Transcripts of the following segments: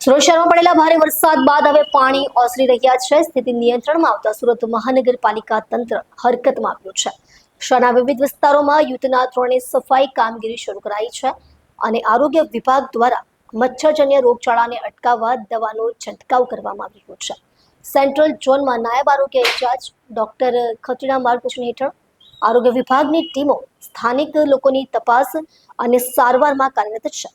સુરત પડેલા ભારે વરસાદ બાદ હવે પાણી ઓસરી રહ્યા છે. સ્થિતિ નિયંત્રણમાં આવતા સુરત મહાનગરપાલિકા તંત્ર હરકતમાં આવ્યું છે. શહેરના વિવિધ વિસ્તારોમાં યુદ્ધના ધોરણે સફાઈ કામગીરી શરૂ કરાઈ છે અને આરોગ્ય વિભાગ દ્વારા મચ્છરજન્ય રોગચાળાને અટકાવવા દવાનો છંટકાવ કરવામાં આવ્યો છે. સેન્ટ્રલ ઝોનમાં નાયબ આરોગ્ય ઇન્ચાર્જ ડોક્ટર ખત્રીના માર્ગદર્શન હેઠળ આરોગ્ય વિભાગની ટીમો સ્થાનિક લોકોની તપાસ અને સારવારમાં કાર્યરત છે.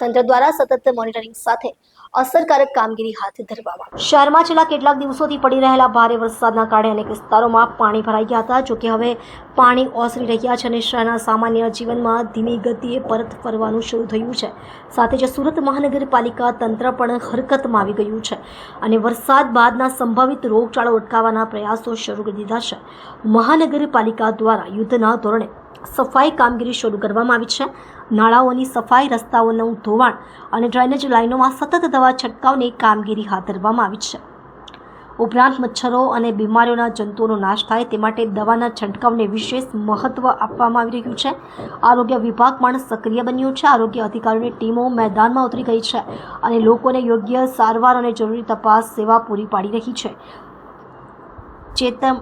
તંત્ર દ્વારા સતત મોનિટરિંગ સાથે અસરકારક કામગીરી હાથ ધરવામાં શહેરમાં છેલ્લા કેટલાક દિવસોથી પડી રહેલા ભારે વરસાદના કારણે અનેક વિસ્તારોમાં પાણી ભરાઈ ગયા હતા. જોકે હવે પાણી ઓસરી રહ્યા છે અને શહેરના સામાન્ય જીવનમાં ધીમી ગતિએ પરત ફરવાનું શરૂ થયું છે. સાથે જ સુરત મહાનગરપાલિકા તંત્ર પણ હરકતમાં આવી ગયું છે અને વરસાદ બાદના સંભવિત રોગચાળો અટકાવવાના પ્રયાસો શરૂ કરી દીધા છે. મહાનગરપાલિકા દ્વારા યુદ્ધના ધોરણે સફાઈ કામગીરી શરૂ કરવામાં આવી છે. નાળાઓની સફાઈ, રસ્તાઓનું ધોવાણ અને ડ્રેનેજ લાઇનોમાં સતત દવા છંટકાવની કામગીરી હાથ ધરવામાં આવી છે. ઉપરાંત મચ્છરો અને બીમારીઓના જંતુઓનો નાશ થાય તે માટે દવાના છંટકાવને વિશેષ મહત્વ આપવામાં આવી રહ્યું છે. આરોગ્ય વિભાગ પણ સક્રિય બન્યું છે. આરોગ્ય અધિકારીઓની ટીમો મેદાનમાં ઉતરી ગઈ છે અને લોકોને યોગ્ય સારવાર અને જરૂરી તપાસ સેવા પૂરી પાડી રહી છે. ચેતમ,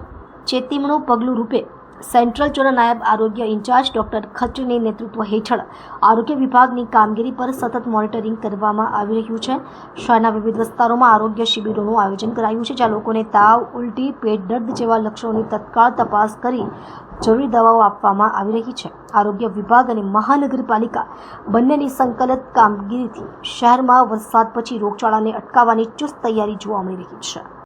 ચેતીમણું પગલું રૂપે સેન્ટ્રલ ઝોનના નાયબ આરોગ્ય ઇન્ચાર્જ ડોક્ટર ખત્રીની નેતૃત્વ હેઠળ આરોગ્ય વિભાગની કામગીરી પર સતત મોનિટરિંગ કરવામાં આવી રહ્યું છે. શહેરના વિવિધ વિસ્તારોમાં આરોગ્ય શિબિરોનું આયોજન કરાયું છે, જ્યાં લોકોને તાવ, ઉલટી, પેટ દર્દ જેવા લક્ષણોની તત્કાળ તપાસ કરી જરૂરી દવાઓ આપવામાં આવી રહી છે. આરોગ્ય વિભાગ અને મહાનગરપાલિકા બંનેની સંકલિત કામગીરીથી શહેરમાં વરસાદ પછી રોગચાળાને અટકાવવાની ચુસ્ત તૈયારી જોવા મળી રહી છે.